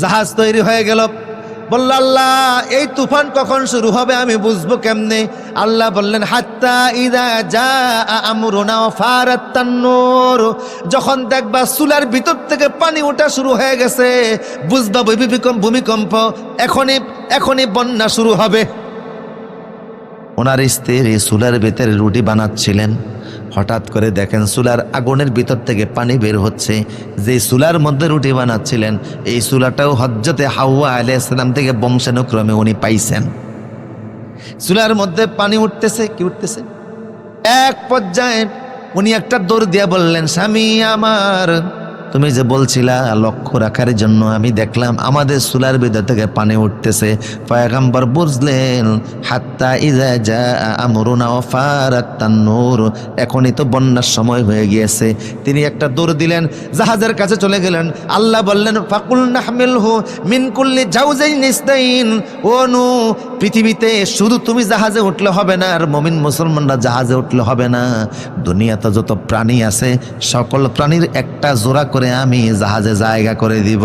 জাহাজ তৈরি হয়ে গেল। বলল, আল্লাহ, এই তুফান কখন শুরু হবে আমি বুঝব কেমনে? আল্লাহ বললেন, হাত্তা ইদা যা আমরুনা ফারাত্তান্নুর যখন দেখবা চুলার ভিতর থেকে পানি ওঠা শুরু হয়ে গেছে, বুঝবা ভূমিকম্প ভূমিকম্প, এখনই এখনই বন্যা শুরু হবে। ওনার স্ত্রী চুলার ভেতরে রুটি বানাচ্ছিলেন। হঠাৎ করে দেখেন চুলার আগুনের ভিতর থেকে পানি বের হচ্ছে। যে চুলার মধ্যে রুটি বানাচ্ছিলেন, এই চুলাটাও হজ্জতে হাওয়া আলাইসালাম থেকে বংশানুক্রমে উনি পাইছেন। চুলার মধ্যে পানি উঠতেছে, কি উঠতেছে? এক পর্যায়ে উনি একটা দৌড় দিয়া বললেন, স্বামী আমার তুমি যে বলছিলা, লক্ষ্য রাখার জন্য আমি দেখলাম আমাদের চুলার ভিতর থেকে পানি উঠতেছে। পয়গাম্বর বুঝলেন, হাত্তা ইজা যা আমরুনা ফারাত্তান্নুর এখনই তো বন্যার সময় হয়ে গিয়েছে। তিনি একটা দৌড় দিলেন, জাহাজের কাছে চলে গেলেন। আল্লাহ বললেন, ফাকুল নাহমিলহু মিন কুল্লি জাউজাইন ইসনাইন। ও নু পৃথিবীতে শুধু তুমি জাহাজে উঠলে হবে না, আর মমিন মুসলমানরা জাহাজে উঠলে হবে না। দুনিয়াতে যত প্রাণী আছে, সকল প্রাণীর একটা জোড়া করে আমি জাহাজে জায়গা করে দিব।